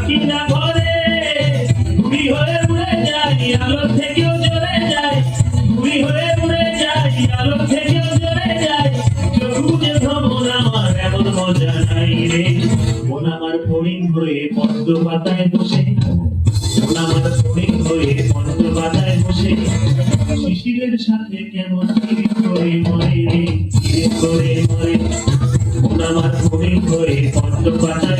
পাখি না ঘরে ঘুড়ি হয়ে উড়ে যাই আলো থেকেও জ্বলে যায়। ঘুড়ি হয়ে উড়ে যাই আলো থেকেও জ্বলে যায়। চোখু যে ভ্রমণ আমার, এমন মজা নাই রে। মন আমার ফড়িং হয়ে পদ্ম পাতায় বসে। মন আমার ফড়িং হয়ে পদ্ম পাতায় বসে। শিশিরের সাথে কেমন করে মরে রে করে মরে মন। আমার ফড়িং হয়ে পদ্ম পাতায়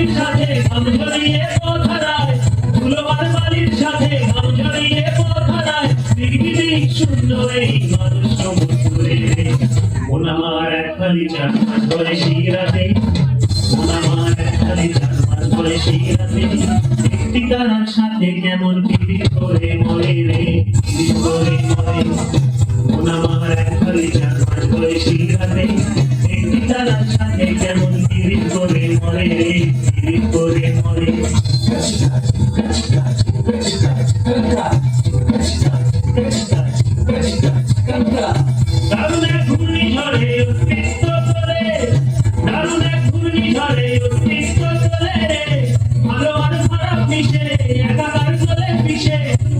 বালির সাথে মন মন কেমন পিড়ি রে পিড়ি করে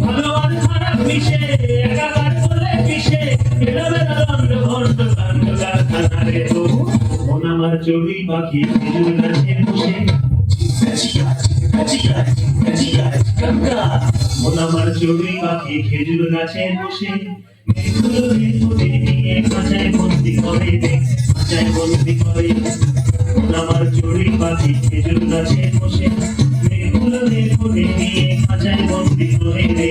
ভালো আর খারাপ মিশে একাকার চলে মিশে এলোমেলো আমার চড়ুই পাখি আমার চড়ুই পাখি খেজুর গাছে বসে। মেঘগুলো মেঘগুলো নিয়ে করে মন আমার চড়ুই পাখি খেজুর গাছে বসে। মেঘগুলো নিয়ে খাঁচায় বন্দি করে